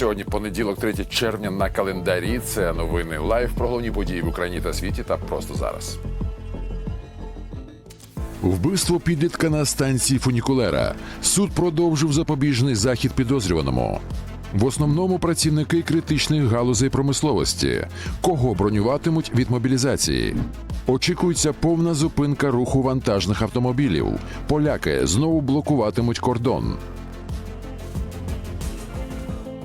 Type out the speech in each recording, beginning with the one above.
Сьогодні понеділок, 3 червня на календарі. Це новини лайв про головні події в Україні та світі. Та просто зараз. Вбивство підлітка на станції фунікулера. Суд продовжив запобіжний захід підозрюваному. В основному працівники критичних галузей промисловості. Кого бронюватимуть від мобілізації? Очікується повна зупинка руху вантажних автомобілів. Поляки знову блокуватимуть кордон.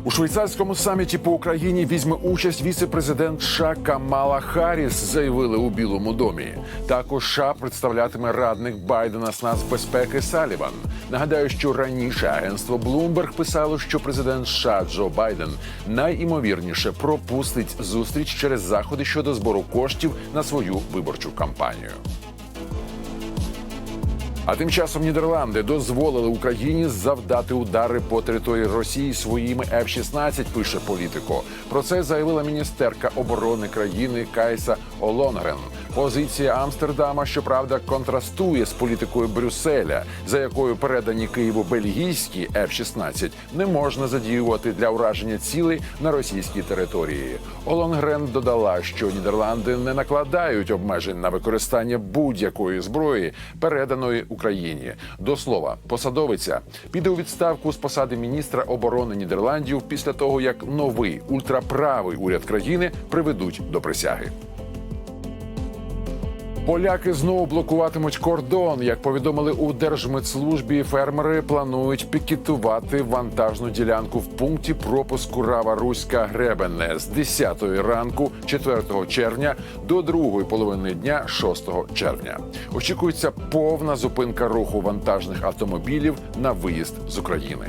У швейцарському саміті по Україні візьме участь віце-президент США Камала Харріс, заявили у Білому домі. Також США представлятиме радник Байдена з нацбезпеки Саліван. Нагадаю, що раніше агентство Bloomberg писало, що президент США Джо Байден найімовірніше пропустить зустріч через заходи щодо збору коштів на свою виборчу кампанію. А тим часом Нідерланди дозволили Україні завдати удари по території Росії своїми F-16, Пише політико. Про це заявила міністерка оборони країни Кайса Олонгрен. Позиція Амстердама, щоправда, контрастує з політикою Брюсселя, за якою передані Києву бельгійські F-16 не можна задіювати для ураження цілей на російській території. Олонгрен додала, що Нідерланди не накладають обмежень на використання будь-якої зброї, переданої Україні. До слова, посадовиця піде у відставку з посади міністра оборони Нідерландів після того, як новий ультраправий уряд країни приведуть до присяги. Поляки знову блокуватимуть кордон. Як повідомили у Держмитслужбі, фермери планують пікетувати вантажну ділянку в пункті пропуску Рава Руська Гребене з 10 ранку 4 червня до другої половини дня 6 червня. Очікується повна зупинка руху вантажних автомобілів на виїзд з України.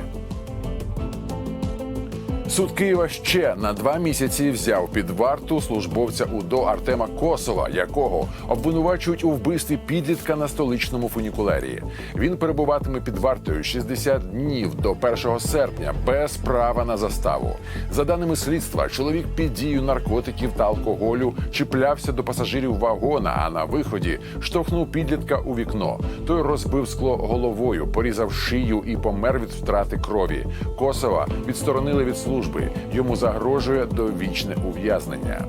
Суд Києва ще на два місяці взяв під варту службовця УДО Артема Косова, якого обвинувачують у вбивстві підлітка на столичному фунікулері. Він перебуватиме під вартою 60 днів до 1 серпня без права на заставу. За даними слідства, чоловік під дією наркотиків та алкоголю чіплявся до пасажирів вагона, а на виході штовхнув підлітка у вікно. Той розбив скло головою, порізав шию і помер від втрати крові. Косова відсторонили від служби. Йому загрожує довічне ув'язнення.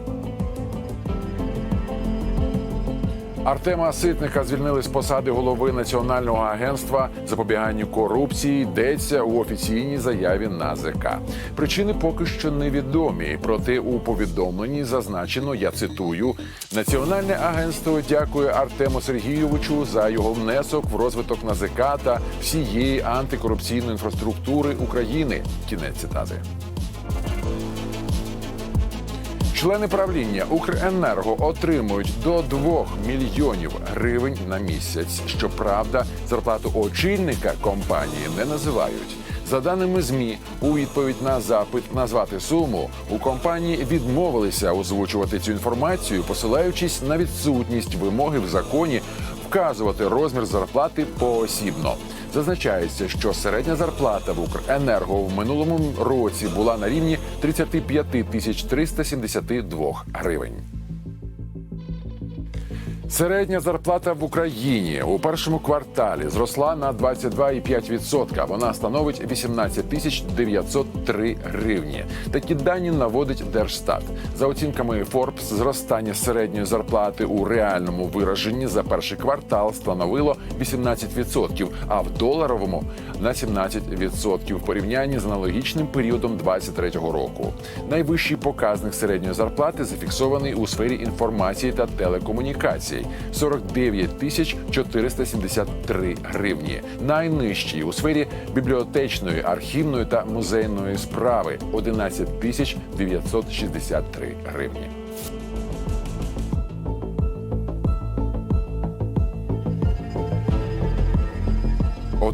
Артема Ситника звільнили з посади голови Національного агентства запобіганню корупції. Йдеться у офіційній заяві НАЗК. Причини поки що невідомі. Проте у повідомленні зазначено, я цитую: Національне агентство дякує Артему Сергійовичу за його внесок в розвиток НАЗК та всієї антикорупційної інфраструктури України. Кінець цитати. Члени правління Укренерго отримують до 2 мільйонів гривень на місяць. Щоправда, зарплату очільника компанії не називають. За даними змі, у відповідь на запит назвати суму у компанії відмовилися озвучувати цю інформацію, посилаючись на відсутність вимоги в законі вказувати розмір зарплати поосібно. Зазначається, що середня зарплата в Укренерго в минулому році була на рівні 35 тисяч 372 гривень. Середня зарплата в Україні у першому кварталі зросла на 22,5%. Вона становить 18 тисяч 903 гривні. Такі дані наводить Держстат. За оцінками Forbes, зростання середньої зарплати у реальному вираженні за перший квартал становило 18%, а в доларовому на 17% в порівнянні з аналогічним періодом 2023 року. Найвищий показник середньої зарплати зафіксований у сфері інформації та телекомунікацій. 49 тисяч 473 гривні. Найнижчий у сфері бібліотечної, архівної та музейної справи 11 тисяч 963 гривні.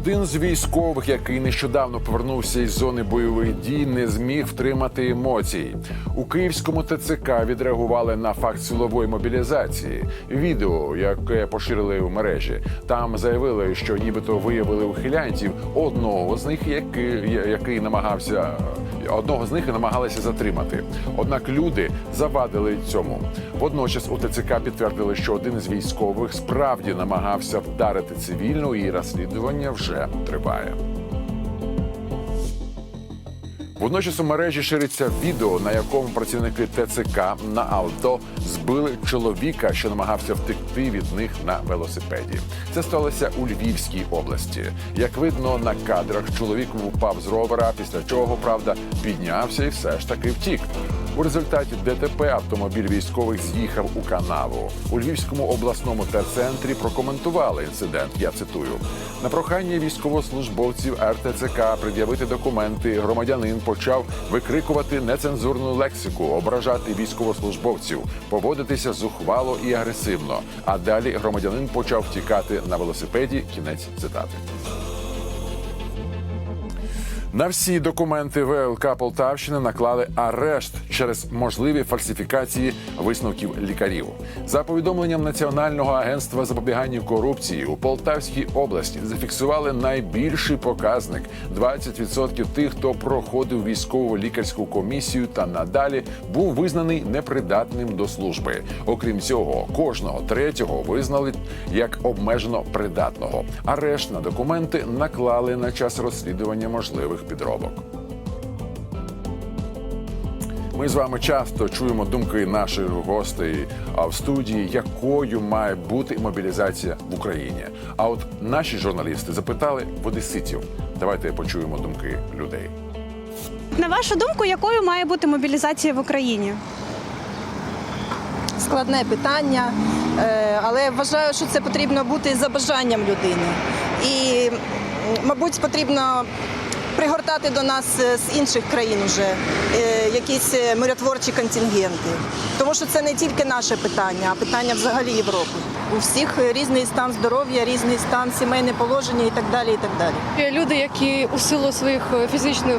Один з військових, який нещодавно повернувся із зони бойових дій, не зміг втримати емоцій. У київському ТЦК відреагували на факт силової мобілізації. Відео, яке поширили в мережі, там заявили, що нібито виявили ухилянців одного з них, який, який намагався одного з них намагалися затримати. Однак люди завадили цьому. Водночас у ТЦК підтвердили, що один із військових справді намагався вдарити цивільну, і розслідування вже триває. Водночас у мережі шириться відео, на якому працівники ТЦК на авто збили чоловіка, що намагався втекти від них на велосипеді. Це сталося у Львівській області. Як видно на кадрах, чоловік упав з ровера, після чого правда піднявся і все ж таки втік. У результаті ДТП автомобіль військових з'їхав у канаву. У Львівському обласному терцентрі прокоментували інцидент. Я цитую на прохання військовослужбовців РТЦК пред'явити документи. Громадянин почав викрикувати нецензурну лексику, ображати військовослужбовців, поводитися зухвало і агресивно. А далі громадянин почав втікати на велосипеді. Кінець цитати. На всі документи ВЛК Полтавщини наклали арешт через можливі фальсифікації висновків лікарів. За повідомленням Національного агентства запобігання корупції у Полтавській області зафіксували найбільший показник 20% тих, хто проходив військово лікарську комісію та надалі був визнаний непридатним до служби. Окрім цього, кожного третього визнали як обмежено придатного. Арешт на документи наклали на час розслідування можливих підробок. Ми з вами часто чуємо думки наших гостей в студії, якою має бути мобілізація в Україні. А от наші журналісти запитали в одеситів. Давайте почуємо думки людей. На вашу думку, якою має бути мобілізація в Україні? складне питання, е, але вважаю, що це потрібно бути за бажанням людини. І, мабуть, потрібно пригортати до нас е, з інших країн вже е, якісь е, миротворчі контингенти. Тому що це не тільки наше питання, а питання взагалі Європи. У всіх різний стан здоров'я, різний стан сімейне положення і так далі. І так далі. Люди, які у силу своїх фізичних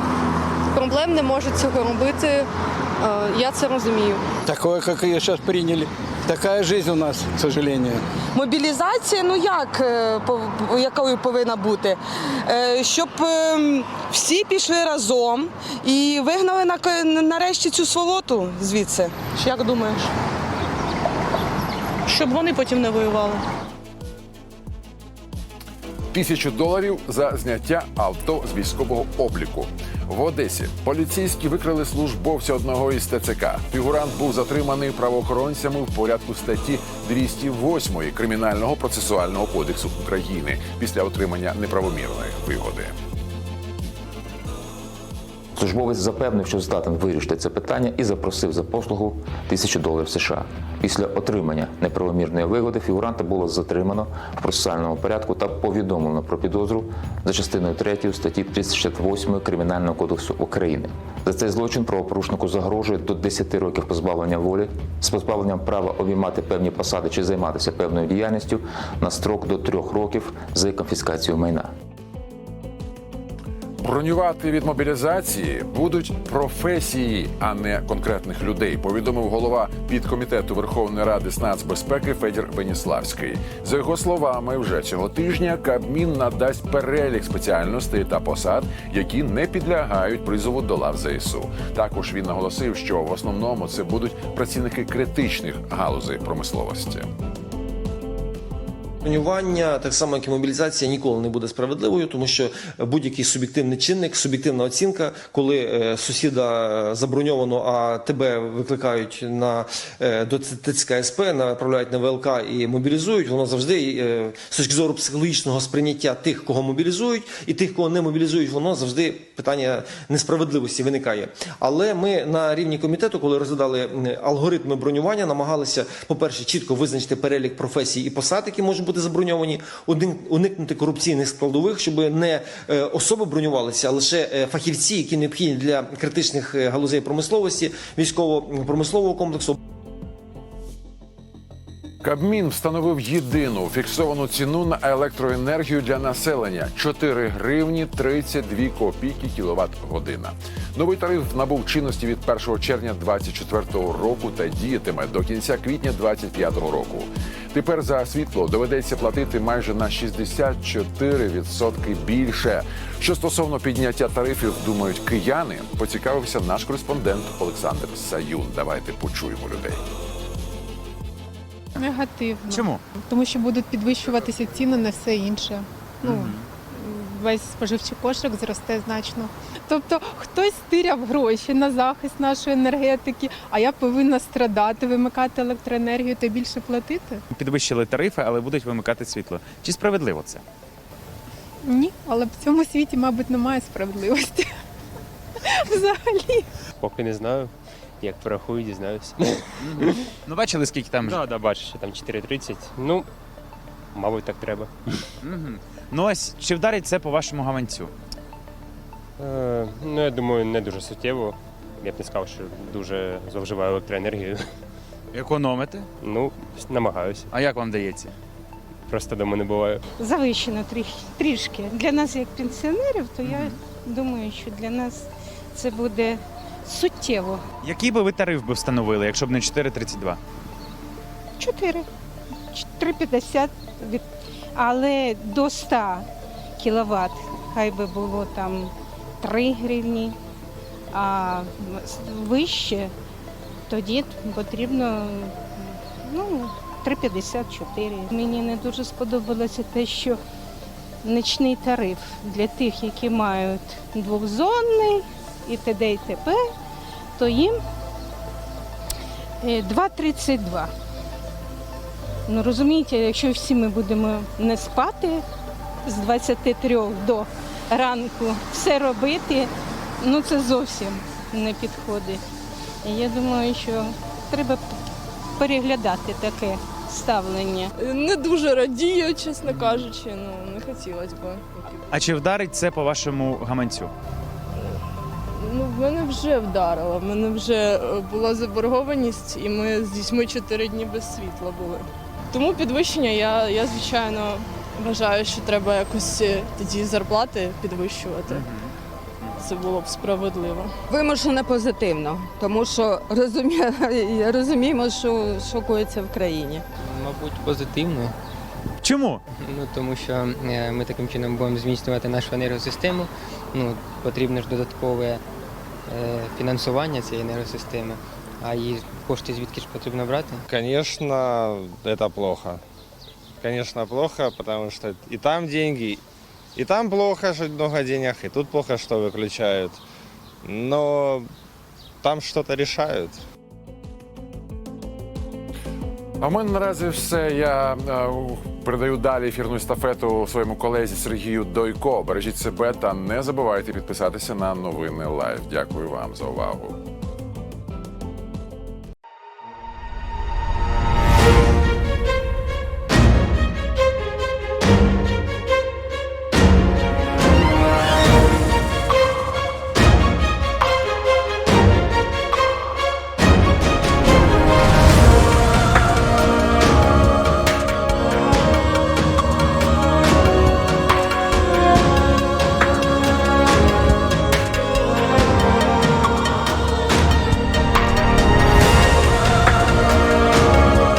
проблем не можуть цього робити. Я це розумію. Такое, как ее сейчас приняли. Такая жизнь у нас, к сожалению. Мобілізація, ну як е, якою повинна бути? Е, Щоб ем, всі пішли разом і вигнали на- нарешті цю сволоту звідси. Як думаєш? Щоб вони потім не воювали. Тисячу доларів за зняття авто з військового обліку. В Одесі поліцейські викрили службовця одного із ТЦК. Фігурант був затриманий правоохоронцями в порядку статті 208 Кримінального процесуального кодексу України після отримання неправомірної вигоди. Службовець запевнив, що здатен вирішити це питання і запросив за послугу тисячу доларів США. Після отримання неправомірної вигоди фігуранта було затримано в процесуальному порядку та повідомлено про підозру за частиною 3 статті 368 Кримінального кодексу України. За цей злочин правопорушнику загрожує до 10 років позбавлення волі з позбавленням права обіймати певні посади чи займатися певною діяльністю на строк до 3 років з конфіскацією майна. Бронювати від мобілізації будуть професії, а не конкретних людей. Повідомив голова підкомітету Верховної Ради з нацбезпеки Федір Веніславський. За його словами, вже цього тижня Кабмін надасть перелік спеціальностей та посад, які не підлягають призову до лав ЗСУ. Також він наголосив, що в основному це будуть працівники критичних галузей промисловості. Бронювання, так само як і мобілізація, ніколи не буде справедливою, тому що будь-який суб'єктивний чинник, суб'єктивна оцінка, коли е, сусіда заброньовано, а тебе викликають на е, до ТЦК СП, направляють на ВЛК і мобілізують, воно завжди е, з точки зору психологічного сприйняття тих, кого мобілізують, і тих, кого не мобілізують, воно завжди питання несправедливості виникає. Але ми на рівні комітету, коли розглядали алгоритми бронювання, намагалися, по-перше, чітко визначити перелік професій і посад, які можуть бути заброньовані, один- уникнути корупційних складових, щоб не е, особи бронювалися, а лише е, фахівці, які необхідні для критичних е, галузей промисловості, військово-промислового комплексу. Кабмін встановив єдину фіксовану ціну на електроенергію для населення 4 гривні 32 копійки кіловат година. Новий тариф набув чинності від 1 червня 2024 року та діятиме до кінця квітня 2025 року. Тепер за світло доведеться платити майже на 64% більше. Що стосовно підняття тарифів, думають кияни, поцікавився наш кореспондент Олександр Саюн. Давайте почуємо людей. Негативно. Чому? Тому що будуть підвищуватися ціни на все інше. Ну, весь споживчий кошик зросте значно. Тобто хтось стиряв гроші на захист нашої енергетики, а я повинна страдати, вимикати електроенергію та більше платити? Підвищили тарифи, але будуть вимикати світло. Чи справедливо це? Ні, але в цьому світі, мабуть, немає справедливості. Взагалі. Поки не знаю. Як порахую, дізнаюся. Ну бачили, скільки там. Так, да, бачу, що там 4.30. Ну, мабуть, так треба. Мгм. Ну ось чи вдарить це по вашому гаманцю? Е, ну, я думаю, не дуже суттєво. Я б не сказав, що дуже зловживаю електроенергію. Економите? Ну, намагаюся. А як вам дається? Просто дома не буває. Завищено трішки. Для нас, як пенсіонерів, то я думаю, що для нас це буде суттєво. Який би ви тариф би встановили, якщо б не 4,32? 4, 3,50, від, але до 100 кВт хай би було там 3 гривні, а вище тоді потрібно ну, 3,54. Мені не дуже сподобалося те, що нічний тариф для тих, які мають двохзонний і т.д. і т.п., то їм е, 2,32. Ну розумієте, якщо всі ми будемо не спати з 23 до ранку, все робити, ну це зовсім не підходить. І я думаю, що треба переглядати таке ставлення. Не дуже радію, чесно кажучи. Ну не хотілося б. А чи вдарить це по вашому гаманцю? Ну, в мене вже вдарило. В мене вже е, була заборгованість, і ми з дітьми чотири дні без світла були. Тому підвищення я, я звичайно вважаю, що треба якось е, тоді зарплати підвищувати. Це було б справедливо. Вимушено позитивно, тому що розумі... розуміємо, що, коїться в країні. Мабуть, позитивно. Чому? Ну, тому що е, ми таким чином будемо зміцнювати нашу енергосистему. Ну, потрібно ж додаткове фінансування цієї енергосистеми. А її кошти звідки ж потрібно брати? Звісно, це плохо. Звісно, плохо, тому що і там деньги, и там плохо, что много денег, и тут плохо, что выключают. Но там что-то решают. А в мене наразі все. Я е, передаю далі ефірну естафету своєму колезі Сергію Дойко. Бережіть себе та не забувайте підписатися на новини Лайв. Дякую вам за увагу.